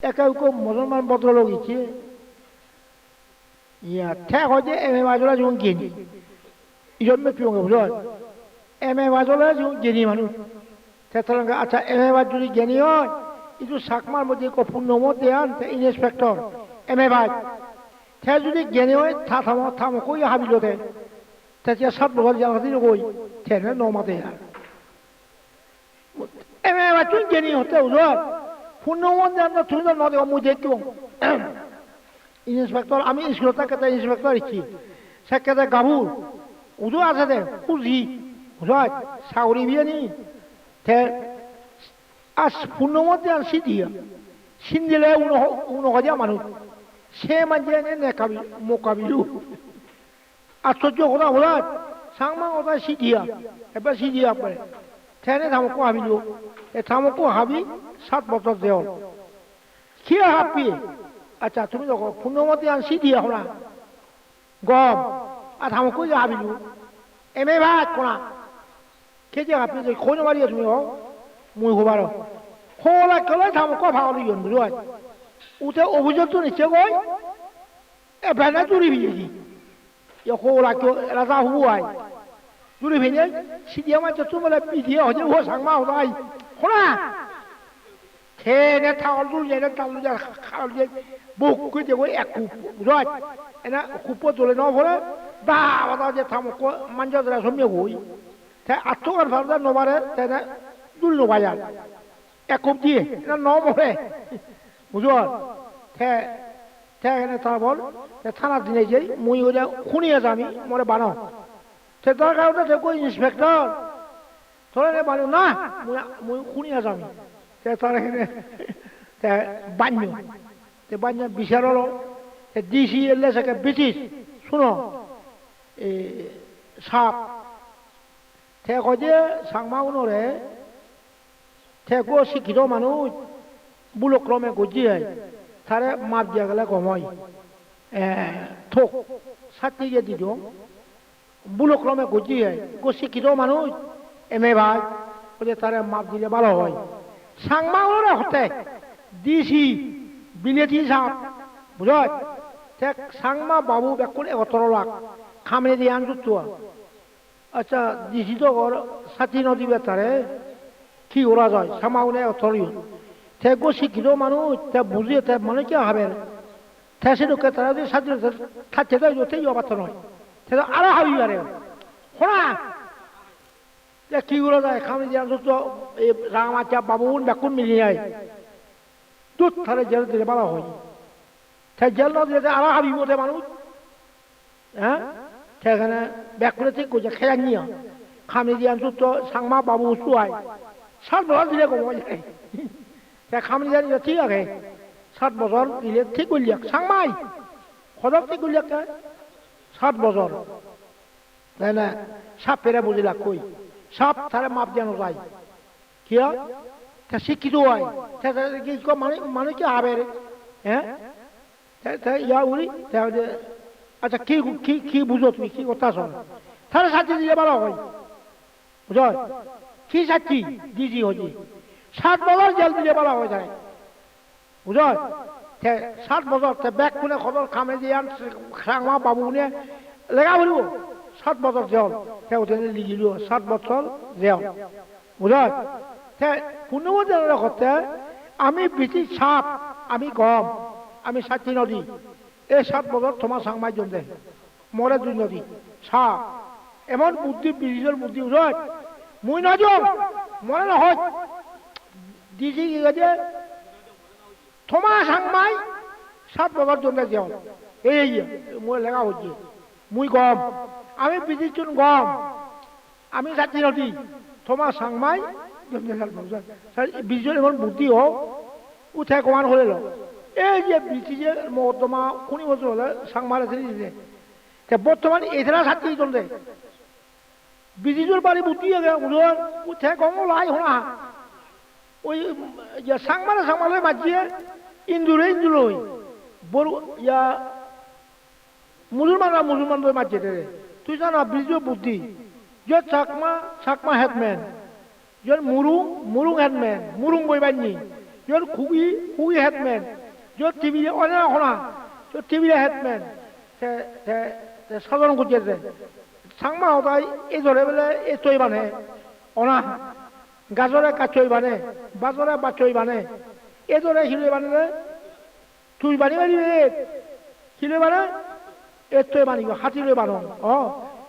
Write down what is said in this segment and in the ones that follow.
একা উকো মুসলমান ভদ্রলোক ইচ্ছে। ইয়া, ঠেক হয় যে এম এ বাজলা যখন গেনি ইজন মে পিওঙ্গে বুঝল? এম এ বাজলা যখন গেনি মানুষ। তেতলঙ্গা আচ্ছা এম এ বাজ যদি জ্ঞানী হয় ইটো চাকমার মধ্যে কো পূর্ণমত দেয়ান ইন্সপেক্টর এম এ বাজ তে যদি জ্ঞানী হয়, থা থামো থামো, কই হাবিলতে তেতিয়া সাত বছর জানাতে কই তেনে নমাতে এম এ বাজ জ্ঞানী হতে বুঝল পূর্ণমত দেয়ান না তুমি তো নদে মুই দেখিও ইন্সপেক্টর, আমি স্কুলত থাকতে ইন্সপেক্টর ইচ্ছি সেকেতে গাভুর উদু আছে দে কুজি বুঝায় সাউরি বিয়ে নি আজ পূর্ণমধ্যে আর সিদ্ধিয়া সিন্দিলে উনো হজা মানুষ। সে মাঝে নেকাবি মোকাবিলু আশ্চর্য কথা বোঝায় সাংমা কথা সিদ্ধিয়া এবার সিদ্ধিয়া পরে। তেনে থামকো হাবিলু। এ থামকো হাবি সাত বছর দেও কি হাবি আচ্ছা তুমি দেখো, পূর্ণমতি আন সিদ্ধিয়া হলা গম। আর থামকো যে হাবিলু? এমে ভাত কোনা। কেজি হাবি যে খোঁজ মারিয়া তুমি হোক মুই হবার হলা কলে ভাগলি জন বুঝায় উঠে অভিযোগ তো নিচ্ছে গই। এ ভেনা চুরি ভিজেছি এ হলা কেউ রাজা হুয়াই চুরি ভিজে সিদ্ধিয়া মাছ তুমি পিঠিয়ে হজে হো সাংমা হলাই হলা খেয়ে থাল দূর যায় তাল দূর খাল যায় বুক করে দেবো এক কুপ বুঝায় এনা কুপ তোলে ন বা বাদা যে থামক মাঞ্জা ধরা সমিয়ে হই তাই আত্মকার ভাবনা নবারে তাই না দুল নবাজার এক কুপ দিয়ে না ন মরে বুঝল থে থে এনে তারা বল থানা দিনে যাই মুই ওটা খুনিয়ে যামি মরে বানো সে তার কারণে সে কই ইন্সপেক্টর তোরা বানো বিচার হলো ডিসি এলে সেকে ব্রিটিশ। শুনো এই সাপ। কয় যে সাংমা উনরে গো শিক্ষিত মানুষ বুলক্রমে গজি হয় তারে মাপ দিয়া গেলে কময় থোক সাথী গিয়ে দিল বুলক্রমে গজি হয় গো শিক্ষিত মানুষ, এম এ ভাই বলে তারে মাপ দিলে ভালো হয়। সাংমা উনরে হতে ডিসি বিলেতি সাপ বুঝত তে সাংমা বাবু বেকুন এগতর লাখ খামে দিয়ে আন জুতুয়া আচ্ছা ডিসি তো ঘর, সাথী নদী বেতারে, কি ওরা যায় সামা উনে অথরিও তে গো শিক্ষিত মানুষ, তে বুঝিয়ে তে মনে কি হবে? তে সে লোকে তারা যদি সাথী থাকছে তো যোতেই অবাত নয় তো আরও হাবি আরে শোনা কি যায়, খামে দিয়ে আন জুতো এই রাঙামাচা বাবুন বেকুন মিলিয়ে যায় দুধ থারে জেল দিলে ভালো হয়। তাই জেল না দিলে আরও হাবি ওঠে মানুষ। হ্যাঁ? ব্যাক করে ঠিক করছে খেয়া নিয়ে। খামে দিয়ে আনছো তো সাংমা বাবু শুয়াই সাত বছর দিলে কমে যায়। সে খামে দিয়ে ঠিক আছে। সাত বছর দিলে ঠিক করলি সাংমাই সদক ঠিক করলি সাত বছর। তাই না? সাপ পেরে বুঝিলা কই। সাপ তারে মাপ জানো যায় কিয়া শিক্ষিত হয় মানে মানে কি হবে হ্যাঁ ইয়া আচ্ছা কি কি কি বুঝো তুমি কি কথা শোন তাহলে সাথী দিলে ভালো হয় বুঝ কি সাথী দিজি হজি সাত বছর জেল দিলে ভালো হয়ে যায় বুঝ সাত বছর ব্যাগ খুলে খবর খামে দিয়ে বাবু নে লেগা বলিব সাত বছর জেল তেওঁ তেনে লিখিল সাত বছর জেল বুঝ কোনো করতে আমি বেশি সাপ, আমি গম আমি সাতটি নদী। এই সাত বছর তোমার সাংমাই জমে মরে দুই নদী, সাপ। এমন বুদ্ধি ব্রিটিশের বুদ্ধি উঠত মুই নজম মনে নহয়। দিছি কি তোমার সাংমাই সাত বছর জমে যাও এই মই লেখা হচ্ছে মুই গম আমি ব্রিটিশ গম। আমি সাতটি নদী। তোমার সাংমাই বিজয় এমন বুদ্ধি হোক উঠে কমান হলে লো এই যে ব্রিটিশের মহত্তমা কুড়ি বছর হলে সাংমারে দিতে বর্তমান এছাড়া ছাত্রী চলতে ব্রিটিশের বাড়ি বুদ্ধি উঠোন উঠে কম লাই হোনা। ওই যে সাংমারে সাংমারে মাঝিয়ে ইন্দুরে ইন্দুর বড়, ইয়া মুসলমানরা মুসলমানদের মাঝিয়ে तुझा ना बिजो बुद्धी जो चाकमा चाकमा हेतमॅन जोर मुरुंग मुरुंग हेतमॅन मुरुंग गोयबांनी जोर खुगी खुगी हेतमॅन जो टीवी অনেক হনা जो टीवी হেতমॅन ते ते ते সাধারণ গুজেতে সাংমা হতাই এই ধরে বলে এই তৈ বানে। অনা, গাজরে কাচই বানে, বাজরে বাচই বানে। এই ধরে হিলে বানে তুই বানি বানি হিলে বানে। এ চই বানিব হাতি লৈ বানো। অ,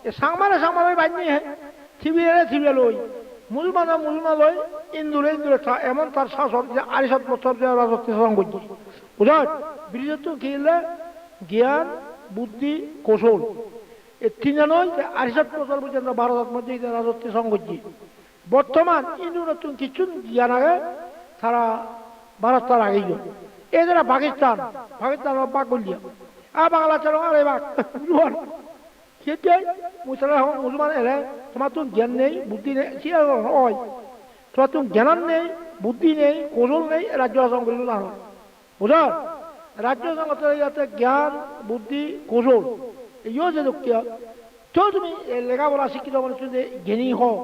এ সাংমানে বানি হে থিবিরে থিবিরে লই। মুসলমানা মুসলমান লই, ইন্দুরে ইন্দুরে এমন তার শাসক যে আড়াইশত বছর যে রাজত্ব শাসন করছে। বুঝার বিরোধ কি জ্ঞান, বুদ্ধি, কৌশল। এই তিনজনই যে আড়াইশত বছর পর্যন্ত ভারতের মধ্যে রাজত্ব শাসন করছে। বর্তমান ইন্দু নতুন কিছু জ্ঞান আগে, তারা ভারত তার গেল। এই যারা পাকিস্তান পাকিস্তান পাক বলিয়া। আ বাংলা জ্ঞান নেই, বুদ্ধি নেই সে আর তোমার তো জ্ঞান নেই, বুদ্ধি নেই, কৌশল নেই রাজ্য শাসন করিল না রাজ্য শাসন জ্ঞান, বুদ্ধি, কৌশল, এইও যে দুঃখিয়া তুমি লেখাপড়া শিক্ষিত মানুষ জ্ঞানী হও